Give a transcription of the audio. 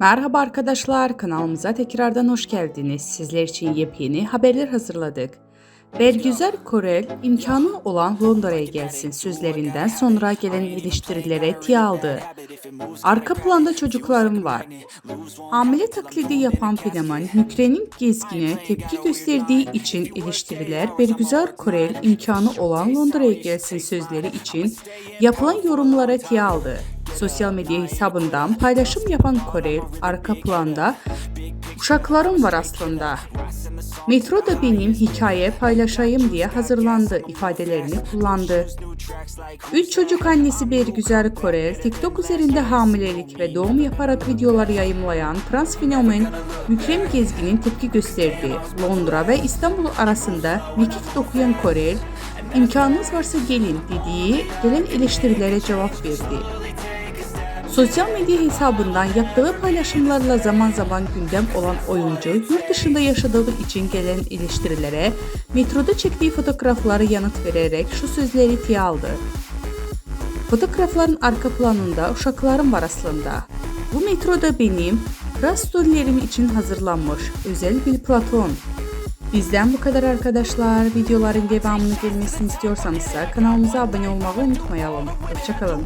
Merhaba arkadaşlar, kanalımıza tekrardan hoş geldiniz. Sizler için yepyeni haberler hazırladık. Bergüzar Korel, imkanı olan Londra'ya gelsin sözlerinden sonra gelen eleştirilere tiye aldı. Arka planda çocuklarım var. Hamile taklidi yapan fenomen Mükre'nin gezgine tepki gösterdiği için eleştiriler Bergüzar Korel imkanı olan Londra'ya gelsin sözleri için yapılan yorumlara tiye aldı. Sosyal medya hesabından paylaşım yapan Korel arka planda uşaklarım var aslında. Metro da benim hikaye paylaşayım diye hazırlandı ifadelerini kullandı. Üç çocuk annesi Bergüzar Korel, TikTok üzerinde hamilelik ve doğum yaparak videolar yayımlayan trans fenomen Mükrem Gezgin'in tepki gösterdi. Londra ve İstanbul arasında mekik dokuyan Korel, imkanınız varsa gelin dediği gelen eleştirilere cevap verdi. Sosyal medya hesabından yaptığı paylaşımlarla zaman zaman gündem olan oyuncu yurt dışında yaşadığı için gelen eleştirilere metroda çektiği fotoğrafları yanıt vererek şu sözleri tiye aldı. Fotoğrafların arka planında uşaklarım var aslında. Bu metroda benim rastollerim için hazırlanmış özel bir platon. Bizden bu kadar arkadaşlar. Videoların devamını gelmesini istiyorsanız kanalımıza abone olmayı unutmayalım. Hoşçakalın.